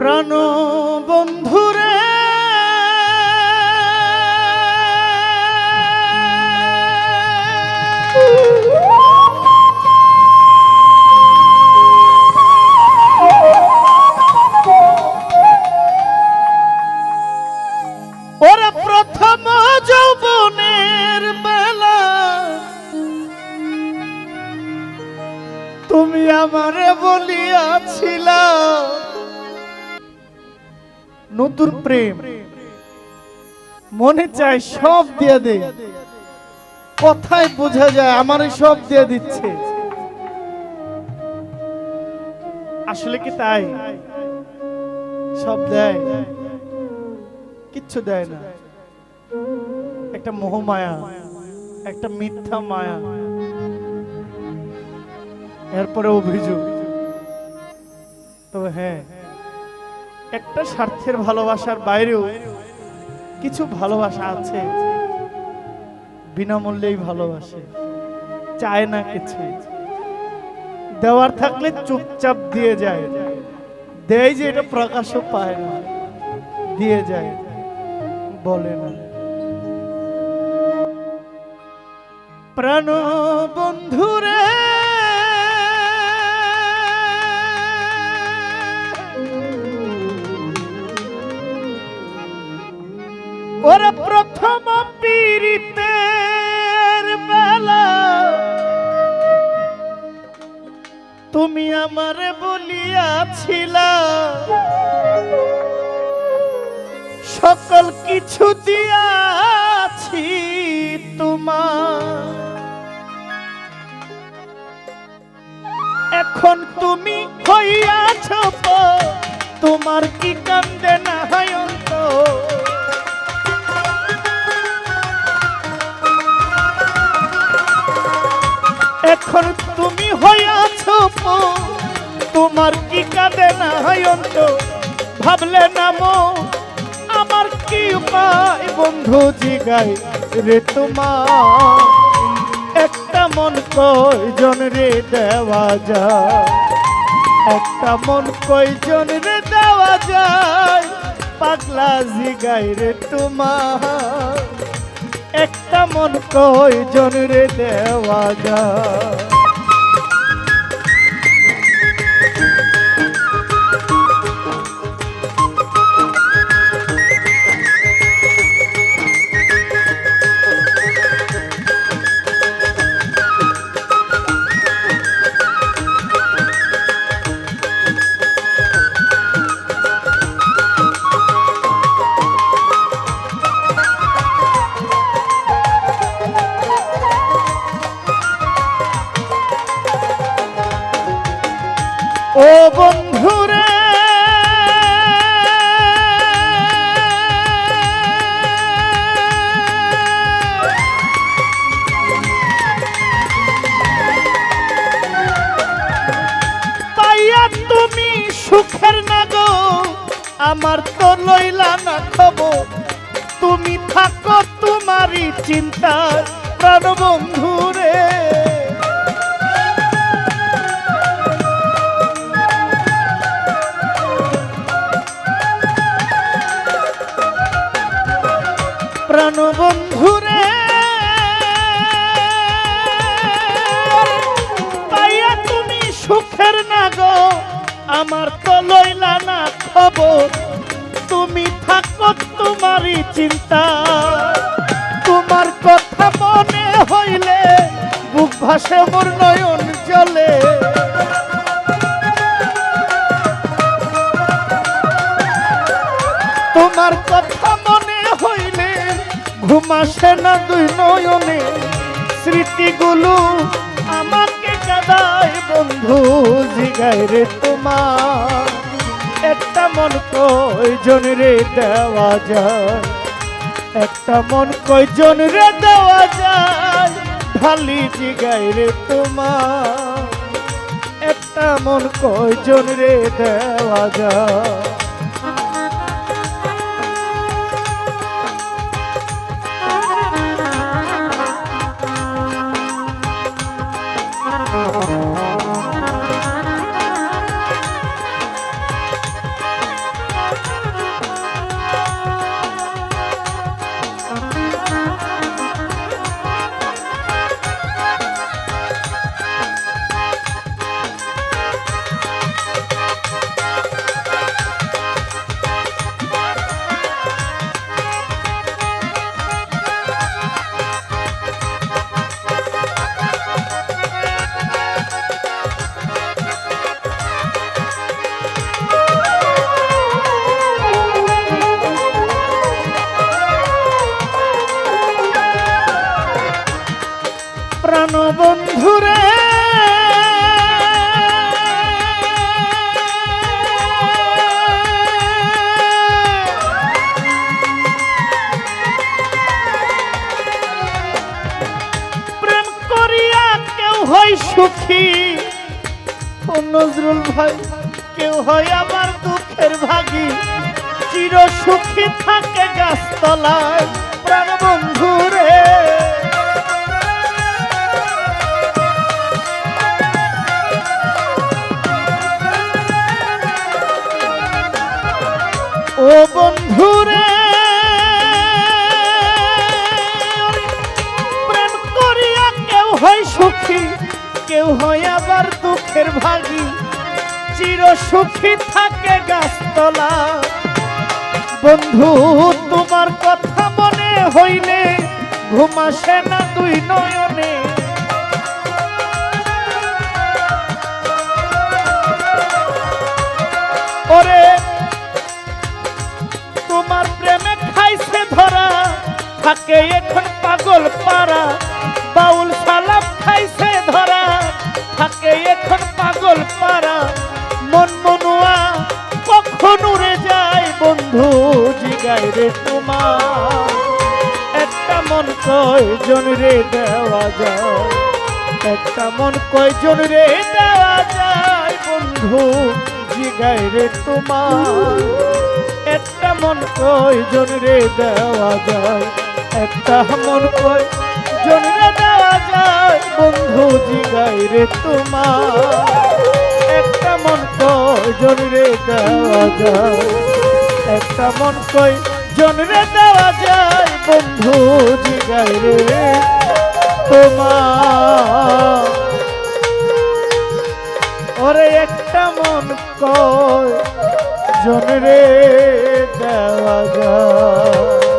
প্রাণ বন্ধুরে নতুন প্রেম। মনে চায় সব দিয়ে দে কথায় বোঝা যায়, আমারে সব দিয়ে দিচ্ছে। আসলে কি তাই? সব দেয়। কিচ্ছু দেয় না। একটা মোহমায়া, একটা মিথ্যা মায়া। এরপরে অভিযোগ। তবে হ্যাঁ একটা স্বার্থের ভালোবাসার বাইরেও কিছু ভালোবাসা আছে, বিনামূল্যেই ভালোবাসে, চায় না কিছু। দেওয়ার থাকলে চুপচাপ দিয়ে যায়, দেয় যে এটা প্রকাশও পায় না, দিয়ে যায়, বলে না। প্রাণ বন্ধুরে ওরা প্রথম পীড়িতের বেলা। তুমি আমারে বলিয়াছিলা, সকল কিছু দিয়াছি তোমার এখন তুমি হইয়াছ তোমার কি কান্দে না হয় এখন তুমি হইয়াছ তোমার কি কাঁদে না অন্ত? ভাবলে নামো আমার কি উপায় বন্ধু জিগাই রে তোমার একটা মন কয়জন রে দেওয়া যায়? একটা মন কয়জন রে দেওয়া যায়? পাগলা জিগাই রে তোমার একটা মন কয় রে দেওয়া যায়। বন্ধুরে। পাইয়া তুমি সুখের না গো আমার তো লইলা না খবর। তুমি থাকো তোমারই চিন্তা প্রাণ বন্ধুরে। সুখের না গো, আমার তো লইলা না খবর। তুমি থাকো তোমারই চিন্তা। তোমার কথা মনে হইলে বুক ভাসে মোর নয়ন জলে। তোমার কথা মনে হইলে ঘুম আসে না দুই নয়নে। স্মৃতিগুলো জিগায় রে তোমার। একটা মন কয়জন রে দেওয়া যায়? একটা মন কয়জন রে দেওয়া যায়? ভালি জিগায় রে তোমার। একটা মন কয়জন রে দেওয়া যায়? বন্ধুরে। প্রেম করিয়া কেউ হয় সুখী। ও নজরুল ভাই, কেউ হয় আমার দুঃখের ভাগী। চির সুখী থাকে গাছতলায় প্রাণ বন্ধুরে। ও বন্ধু রে প্রেম করিয়া কেউ হয় সুখী, কেউ হয় আবার দুঃখের ভাগী। চির সুখী থাকে গাছতলা। বন্ধু, তোমার কথা মনে হইলে ঘুম আসে না দুই নয়নে। থাকে এখন পাগল পারা বাউল সালাম খাইছে ধরা। থাকে এখন পাগল পাড়া। মন মনুয়া, কখন উড়ে যায় বন্ধু জিগাই রে তোমার? একটা মন কয়জন রে দেওয়া যায়? একটা মন কয়জন রে দেওয়া যায় বন্ধু জিগাই রে তোমার? একটা মন কয়জন রে দেওয়া যায়? একটা মন কয়জন রে দেওয়া যায়, বন্ধু জিগাই রে তোমার। একটা মন কয়জন রে দেওয়া যায়। একটা মন কয়জন রে দেওয়া যায়, বন্ধু জিগাই রে তোমার। ওরে একটা মন কয় জন রে দেওয়া যায়।